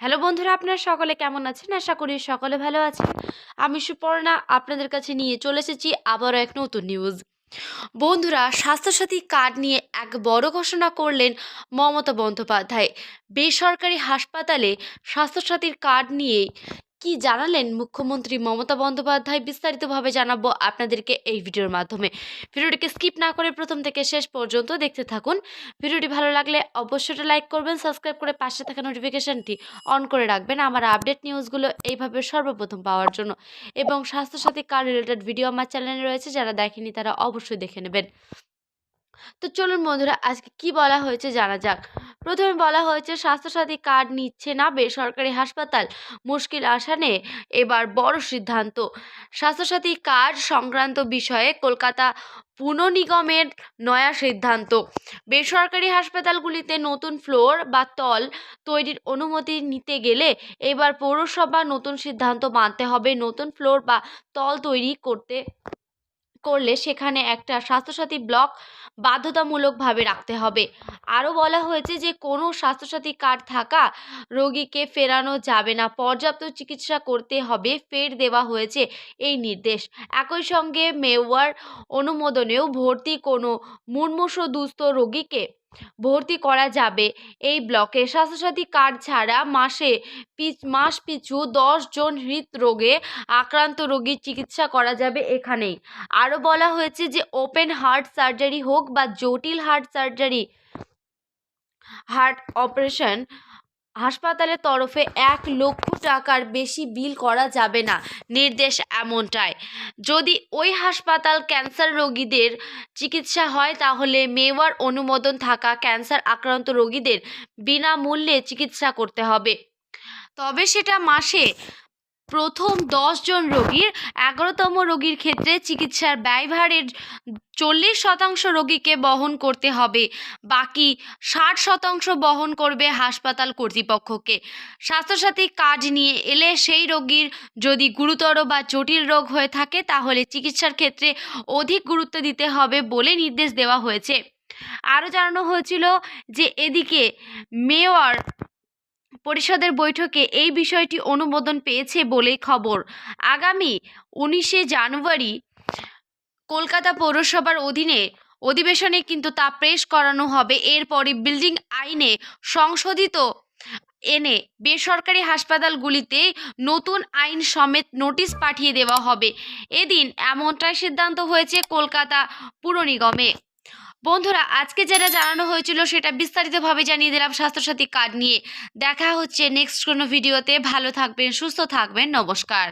Hello বন্ধুরা, আপনারা সকলে কেমন আছেন? আশা করি সকলে ভালো আছেন। আমি সুপর্ণা, আপনাদের কাছে নিয়ে চলে এসেছি আবারও এক নতুন নিউজ বন্ধুরা, স্বাস্থ্যসাথী কার্ড নিয়ে এক বড় ঘোষণা করলেন মমতা বন্দ্যোপাধ্যায়। বেসরকারি হাসপাতালে স্বাস্থ্যসাথীর কার্ড নিয়ে কি জানালেন মুখ্যমন্ত্রী মমতা বন্দ্যোপাধ্যায়? বিস্তারিতভাবে জানাব আপনাদেরকে এই ভিডিওর মাধ্যমে। ভিডিওটিকে স্কিপ না করে প্রথম থেকে শেষ পর্যন্ত দেখতে থাকুন। ভিডিওটি ভালো লাগলে অবশ্যই লাইক করবেন, সাবস্ক্রাইব করে পাশে থাকা নোটিফিকেশনটি অন করে রাখবেন আমার আপডেট নিউজগুলো এইভাবে সর্বপ্রথম পাওয়ার জন্য। এবং স্বাস্থ্যসাথী কার্ড রিলেটেড ভিডিও আমার চ্যানেলে রয়েছে, যারা দেখেনি তারা অবশ্যই দেখে নেবেন। তো চলুন বন্ধুরা, আজকে কি বলা হয়েছে জানা যাক। প্রথমে বলা হয়েছে, স্বাস্থ্যসাথী কার্ড নিচ্ছে না বেসরকারি হাসপাতাল। মুশকিল আসানে এবার বড় সিদ্ধান্ত। স্বাস্থ্যসাথী কার্ড সংক্রান্ত বিষয়ে কলকাতা পুর নিগমের নয়া সিদ্ধান্ত। বেসরকারি হাসপাতালগুলিতে নতুন ফ্লোর বা তল তৈরির অনুমতি নিতে গেলে এবার পৌরসভা নতুন সিদ্ধান্ত মানতে হবে। নতুন ফ্লোর বা তল তৈরি করতে করলে সেখানে একটা স্বাস্থ্যসাথী ব্লক বাধ্যতামূলকভাবে রাখতে হবে। আরও বলা হয়েছে যে, কোনো স্বাস্থ্যসাথী কার্ড থাকা রোগীকে ফেরানো যাবে না। পর্যাপ্ত চিকিৎসা করতে হবে, ফের দেওয়া হয়েছে এই নির্দেশ। একই সঙ্গে মেওয়ার অনুমোদনেও ভর্তি কোনো মুমূর্ষ দুস্থ রোগীকে ভর্তি করা যাবে। এই ব্লকে স্বাস্থ্যসাথী কার্ড ছাড়া মাসে মাস পিছু দশ জন হৃদরোগে আক্রান্ত রোগীর চিকিৎসা করা যাবে এখানেই। আরও বলা হয়েছে যে ওপেন হার্ট সার্জারি হোক বা জটিল হার্ট সার্জারি, হার্ট অপারেশন, হাসপাতালের তরফে এক লক্ষ টাকার বেশি বিল করা যাবে না। নির্দেশ এমনটাই। যদি ওই হাসপাতাল ক্যান্সার রোগীদের চিকিৎসা হয়, তাহলে মেওয়ার অনুমোদন থাকা ক্যান্সার আক্রান্ত রোগীদের বিনামূল্যে চিকিৎসা করতে হবে। তবে সেটা মাসে প্রথম জন রোগীর এগারোতম রোগীর ক্ষেত্রে চিকিৎসার ব্যয়ভারের চল্লিশ শতাংশ রোগীকে বহন করতে হবে। বাকি ষাট শতাংশ বহন করবে হাসপাতাল কর্তৃপক্ষকে। স্বাস্থ্যসাথী কার্ড নিয়ে এলে সেই রোগীর যদি গুরুতর বা জটিল রোগ হয়ে থাকে, তাহলে চিকিৎসার ক্ষেত্রে অধিক গুরুত্ব দিতে হবে বলে নির্দেশ দেওয়া হয়েছে। আরও জানানো হয়েছিল যে এদিকে মেয়র পরিষদের বৈঠকে এই বিষয়টি অনুমোদন পেয়েছে বলে খবর। আগামী উনিশে জানুয়ারি কলকাতা পৌরসভার অধীনে অধিবেশনে কিন্তু তা পেশ করানো হবে। এরপরে বিল্ডিং আইনে সংশোধিত এনে বেসরকারি হাসপাতালগুলিতে নতুন আইন সমেত নোটিশ পাঠিয়ে দেওয়া হবে। এদিন এমনটাই সিদ্ধান্ত হয়েছে কলকাতা পুর নিগমে। বন্ধুরা, আজকে যেটা জানানো হয়েছিল সেটা বিস্তারিতভাবে জানিয়ে দিলাম স্বাস্থ্যসাথী কার্ড নিয়ে। দেখা হচ্ছে নেক্সট কোনো ভিডিওতে ভালো থাকবেন, সুস্থ থাকবেন। নমস্কার।